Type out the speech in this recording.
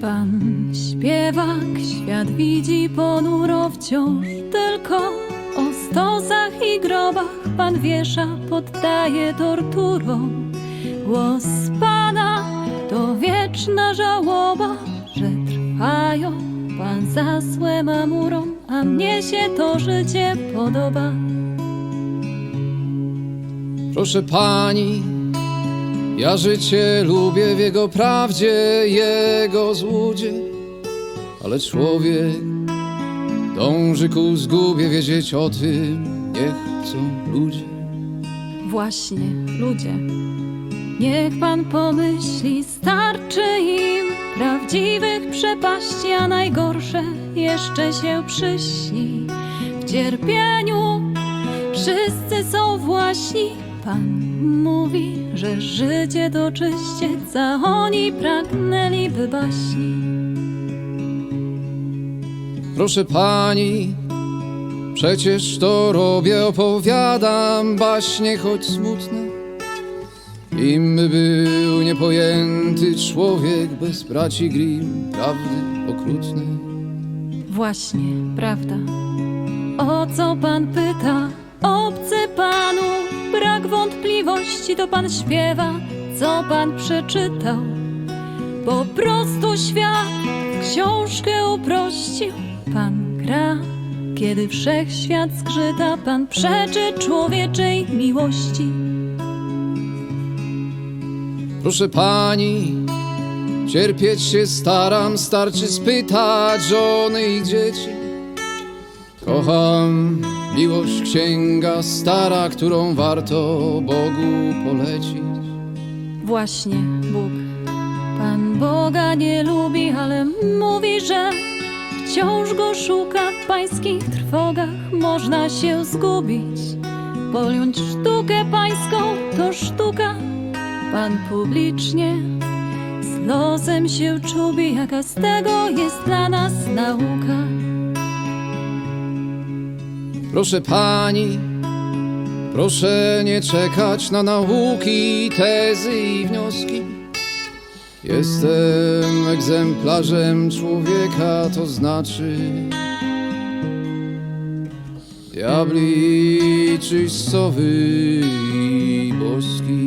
Pan śpiewak świat widzi ponuro wciąż Tylko o stosach i grobach. Pan wiesza, poddaje torturom. Głos Pana to wieczna żałoba Że trwają Pan za złem amurom A mnie się to życie podoba. Proszę pani, ja życie lubię w jego prawdzie, jego złudzie, ale człowiek dąży ku zgubie, wiedzieć o tym nie chcą ludzie. Właśnie, ludzie, niech pan pomyśli, starczy im prawdziwych przepaści, a najgorsze jeszcze się przyśni. W cierpieniu wszyscy są właśnie. Pan mówi, że życie to czyściec, a oni pragnęliby baśni. Proszę pani, przecież to robię, opowiadam baśnie, choć smutne. Im by był niepojęty człowiek bez braci Grimm, prawdy okrutnej. Właśnie, prawda. O co pan pyta? Obcy panu, wątpliwości, to pan śpiewa, co pan przeczytał. Po prostu świat książkę uprościł. Pan gra, kiedy wszechświat zgrzyta, pan przeczy człowieczej miłości. Proszę pani, cierpieć się staram, starczy spytać żony i dzieci. Kocham miłość księga stara, którą warto Bogu polecić. Właśnie Bóg. Pan Boga nie lubi, ale mówi, że wciąż go szuka. W pańskich trwogach można się zgubić. Pojąć sztukę pańską to sztuka. Pan publicznie z losem się czubi, jaka z tego jest dla nas nauka. Proszę pani, proszę nie czekać na nauki, tezy i wnioski. Jestem egzemplarzem człowieka, to znaczy diabli czystowy i boski.